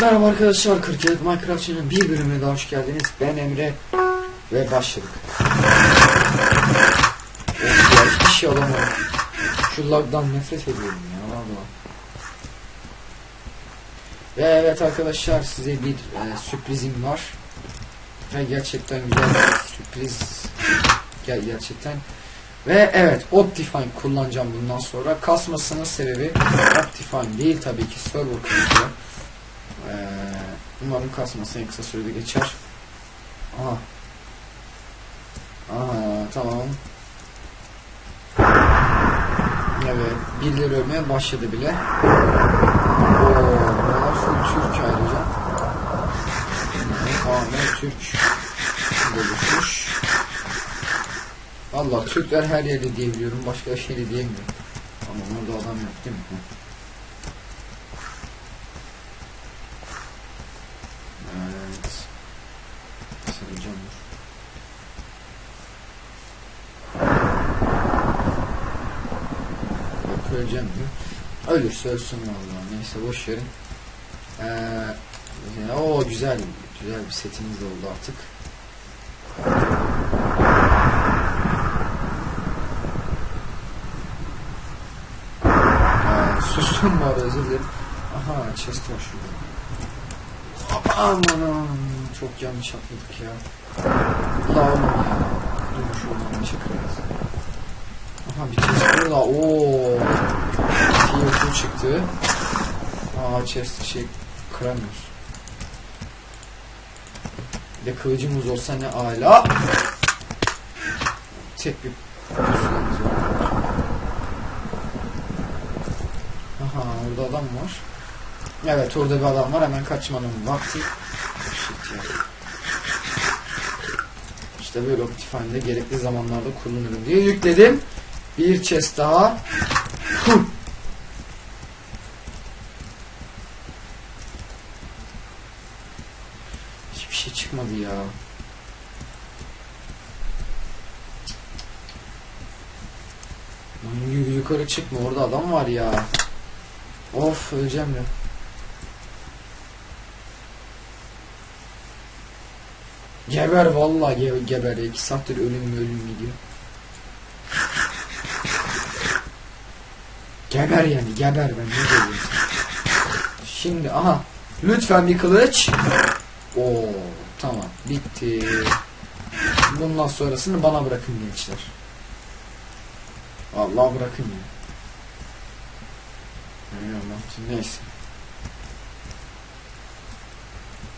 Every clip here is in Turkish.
Merhaba arkadaşlar, 40 yıllık Minecraft'ın bir bölümüne daha hoş geldiniz. Ben Emre ve başladık. Ya hiçbir şey alamadım. Şu lagdan nefret ediyorum ya valla. Ve evet arkadaşlar size bir e, sürprizim var. Ve gerçekten güzel bir sürpriz. Ger- gerçekten. Ve evet Optifine kullanacağım bundan sonra. Kasmasının sebebi Optifine değil tabii ki server kasıyor. Ee, umarım kasması en kısa sürede geçer. Aha. Aha tamam. Evet, birileri ölmeye başladı bile. Oo, bunlar full Türk ayrıca. Tamamen Türk oluşmuş. Valla Türkler her yerde diyebiliyorum, başka şey de diyemiyorum. Ama orada adam yok değil mi? Evet. Saracağım dur. Yok öleceğim diyor. Ölürse ölsün vallahi. Neyse boş verin. Ee, o güzel. Güzel bir setimiz oldu artık. Arada özür dilerim. Aha chest var şurada. Aman çok yanlış atladık ya. La oğlum ya. Dur şu oğlum çıkarız. Aha bir chest burada. Ooo. 2 çıktı. Aa chest şey kıramıyoruz. Bir de kılıcımız olsa ne ala. Tek bir pusulamız var. Aha orada adam var. Evet orada bir adam var hemen kaçmanın vakti. İşte böyle Optifine'de gerekli zamanlarda kullanırım diye yükledim. Bir chest daha. Hiçbir şey çıkmadı ya. Yukarı çıkma orada adam var ya. Of öleceğim ya. Geber vallahi ge geber. İki saattir ölüm ölüm gidiyor. Geber yani geber ben ne diyorum. Şimdi aha lütfen bir kılıç. Oo tamam bitti. Bundan sonrasını bana bırakın gençler. Vallahi bırakın ya. Bilmiyorum. Şimdi neyse.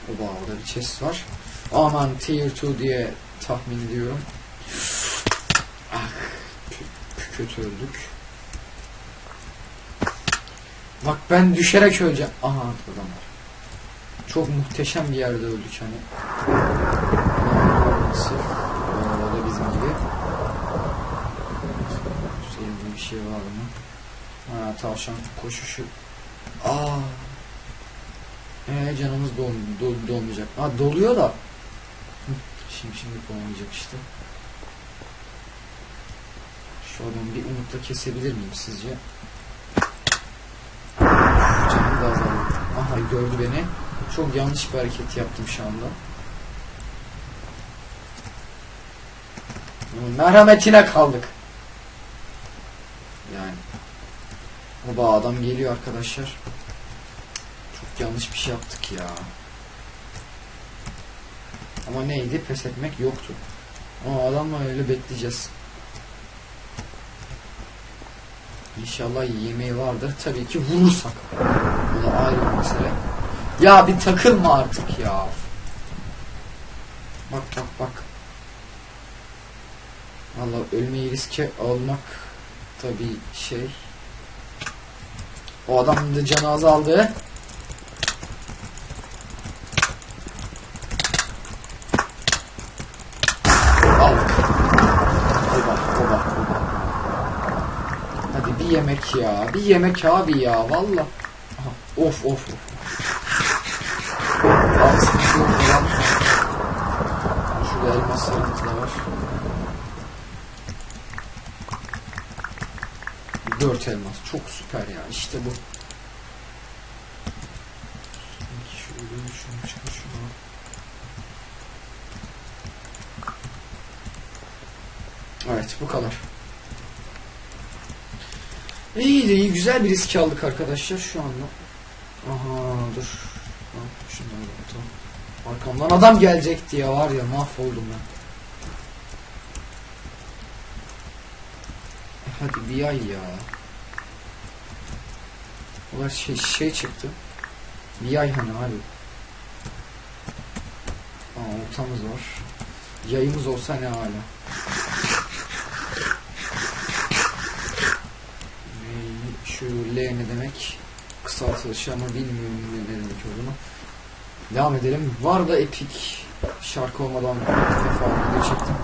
Oba orada bir chest var. Aman tier 2 diye tahmin ediyorum. Ah kö- kötü öldük. Bak ben düşerek öleceğim. Aha adam var. Çok muhteşem bir yerde öldük hani. Nasıl? O da bizim gibi. Sevdiğim bir şey var mı? Ha tavşan koşuşu. Aa. Ee canımız dol, dol, dolmayacak. Ha doluyor da. Şimdi şimdi olmayacak işte. Şu adamı bir umutla kesebilir miyim sizce? Canım da azaldı. Aha gördü beni. Çok yanlış bir hareket yaptım şu anda. Merhametine kaldık. Yani. Oba adam geliyor arkadaşlar. Çok yanlış bir şey yaptık ya. Ama neydi? Pes etmek yoktu. Ama adamla öyle bekleyeceğiz. İnşallah yemeği vardır. Tabii ki vurursak. Bu da ayrı bir mesele. Ya bir takılma artık ya. Bak bak bak. Valla ölmeyi riske almak tabii şey. O adam da canı azaldı. Aldık. Oba, oba, oba. Hadi bir yemek ya. Bir yemek abi ya. Valla. Of of of. Al sıkıntı yok. Şurada elmas sarıntı da var. 4 elmas. Çok süper ya. İşte bu. Şöyle şunu çıkar şunu. Evet bu kadar. İyi de iyi güzel bir risk aldık arkadaşlar şu anda. Aha dur. Da atalım. Arkamdan adam gelecekti ya var ya mahvoldum ben. Hadi bir ay ya. Ulan şey, şey çıktı. Bir ay hani abi. Aa ortamız var. Yayımız olsa ne hala. Şu L ne demek? Kısaltılışı ama bilmiyorum ne demek olduğunu. Devam edelim. Var da epik şarkı olmadan ilk defa video çektim.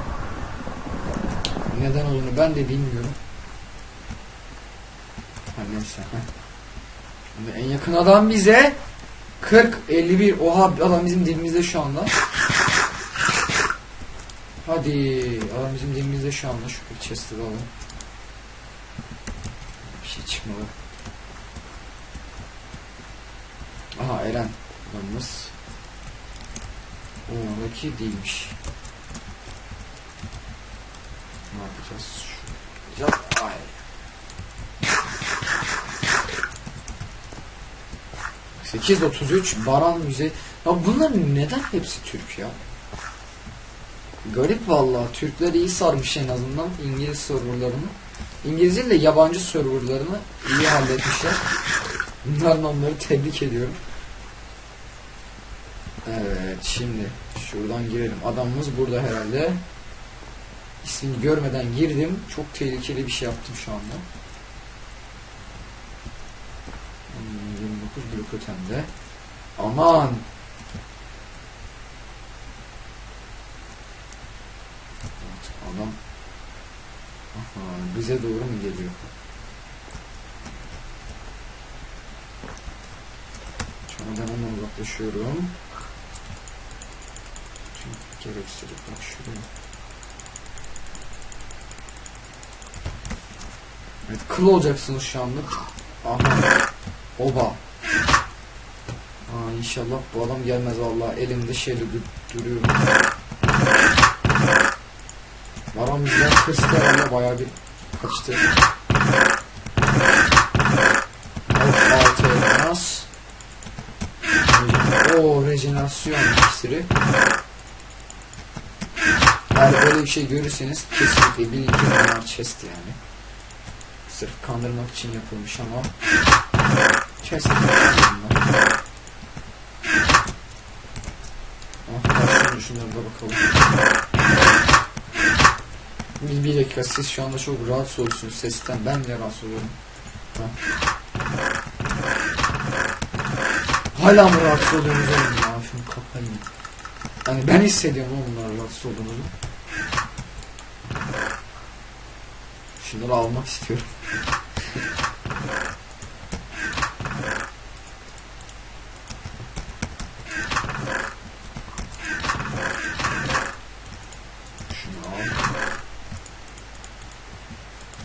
Neden olduğunu ben de bilmiyorum. Neyse. Şimdi en yakın adam bize 40 51 oha adam bizim dilimizde şu anda. Hadi adam bizim dilimizde şu anda şu chest'i alalım. Bir şey çıkmadı. Aha Eren adamımız. Oradaki değilmiş. Ne yapacağız? Şu... Ya, ay. 833 Baran Müze. Ya bunlar neden hepsi Türk ya? Garip vallahi Türkler iyi sarmış en azından İngiliz serverlarını. İngiliz de yabancı serverlarını iyi halletmişler. Bunlardan onları tebrik ediyorum. Evet şimdi şuradan girelim. Adamımız burada herhalde. İsmini görmeden girdim. Çok tehlikeli bir şey yaptım şu anda. Blok. Aman! Adam Aha, bize doğru mu geliyor? Şu an ben ondan uzaklaşıyorum. Çünkü gereksiz bak şuraya. Evet kıl olacaksınız şu anda. Aha. Oba. İnşallah bu adam gelmez vallahi elimde şeyle dur- duruyorum. Varan bizden kırstı herhalde bayağı bir kaçtı. Altı elmas. O rejenerasyon iksiri. Eğer böyle bir şey görürseniz kesinlikle bilin ki bunlar chest yani. Sırf kandırmak için yapılmış ama chest bunlar. Ah, şunu şunlara bakalım. Bir, bir dakika siz şu anda çok rahatsız oluyorsunuz sesten ben de rahatsız oluyorum. Ha. Hala mı rahatsız oluyorsunuz oğlum ya şunu kapayın. Yani ben hissediyorum oğlum bunlar rahatsız olduğunuzu. Şunları almak istiyorum. Şunu al.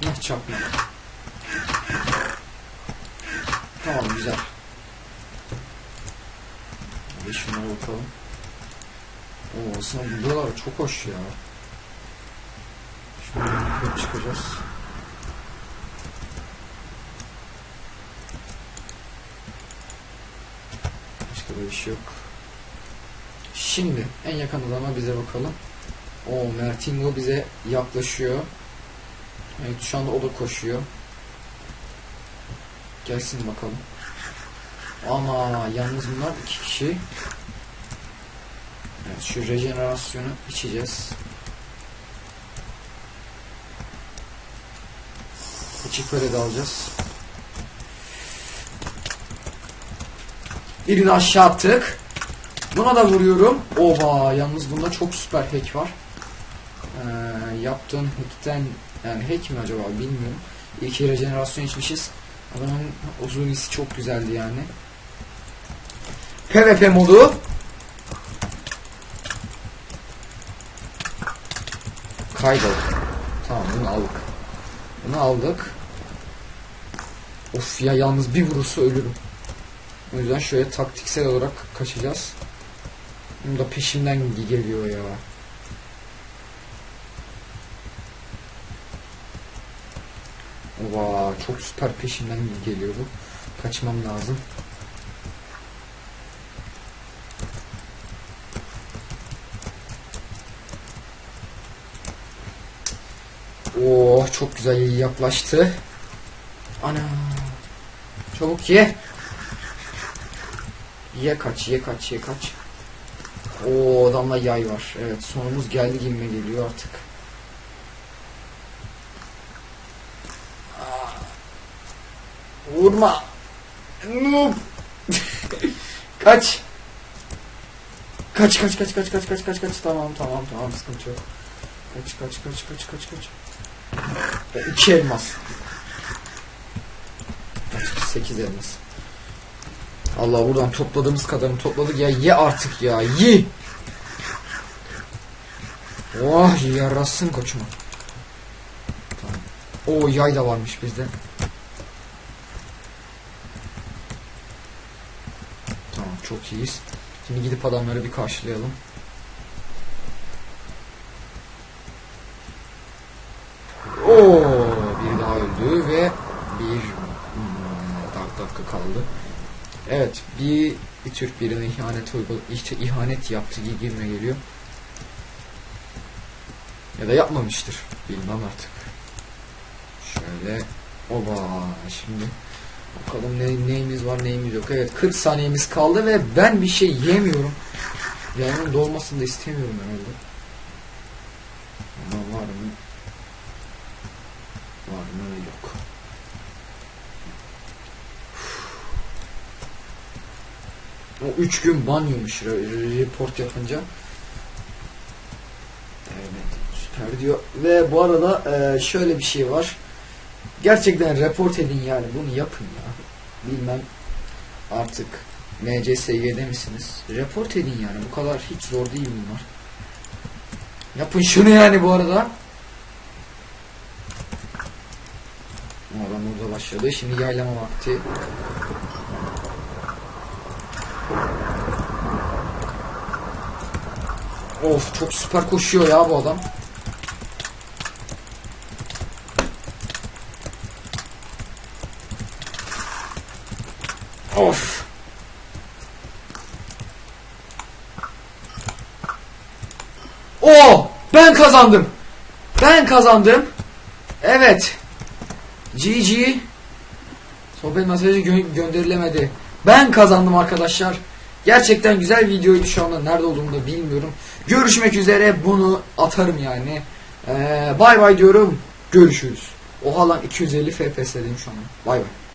Ne çakmak. Tamam güzel. Hadi şuna bakalım. Oo aslında buralar çok hoş ya. Şöyle yukarı çıkacağız. Başka bir şey yok. Şimdi en yakın adama bize bakalım. O Mertingo bize yaklaşıyor. Evet şu anda o da koşuyor. Gelsin bakalım. Ama yalnız bunlar iki kişi. Evet şu rejenerasyonu içeceğiz. İçip böyle de alacağız. Birini aşağı attık. Buna da vuruyorum. Oha yalnız bunda çok süper hack var. Ee, yaptığım hackten yani hack mi acaba bilmiyorum. İki rejenerasyon içmişiz. Adamın uzun isi çok güzeldi yani. PvP modu. Kaydol. Tamam bunu aldık. Bunu aldık. Of ya yalnız bir vurursa ölürüm. O yüzden şöyle taktiksel olarak kaçacağız. Bunu da peşimden geliyor ya. Ova çok süper peşimden geliyor. Kaçmam lazım. Oh çok güzel yaklaştı. Ana. Çabuk ye. Ye kaç, ye kaç, ye kaç. O adamla yay var. Evet sonumuz geldi gibime geliyor artık. Vurma. Noob. kaç. Kaç kaç kaç kaç kaç kaç kaç kaç tamam tamam tamam sıkıntı yok. Kaç kaç kaç kaç kaç kaç. O iki elmas. Kaç sekiz elmas. Allah buradan topladığımız kadarını topladık ya ye artık ya ye. Oh yarasın koçuma. Tamam. O yay da varmış bizde. Tamam çok iyiyiz. Şimdi gidip adamları bir karşılayalım. Oo bir daha öldü ve bir hmm, dak- dakika kaldı. Evet bir bir Türk birine ihanet uygul işte ihanet yaptı gibime geliyor. Ya da yapmamıştır. Bilmem artık. Şöyle oba şimdi bakalım ne, neyimiz var neyimiz yok. Evet 40 saniyemiz kaldı ve ben bir şey yemiyorum. Yayının dolmasını da istemiyorum herhalde. Ama var mı? Var mı? Yok. O 3 gün banyomuş re- report yapınca. Evet süper diyor. Ve bu arada e, şöyle bir şey var. Gerçekten report edin yani bunu yapın ya. Bilmem artık NCSG'de misiniz? Report edin yani bu kadar hiç zor değil bunlar. Yapın şunu yani bu arada. Adam burada başladı. Şimdi yaylama vakti. Of çok süper koşuyor ya bu adam. Of. O ben kazandım. Ben kazandım. Evet. GG. Sohbet mesajı gö- gönderilemedi. Ben kazandım arkadaşlar. Gerçekten güzel videoydu şu anda. Nerede olduğumu da bilmiyorum. Görüşmek üzere. Bunu atarım yani. Ee, bay bay diyorum. Görüşürüz. Oha lan 250 FPS dedim şu an. Bay bay.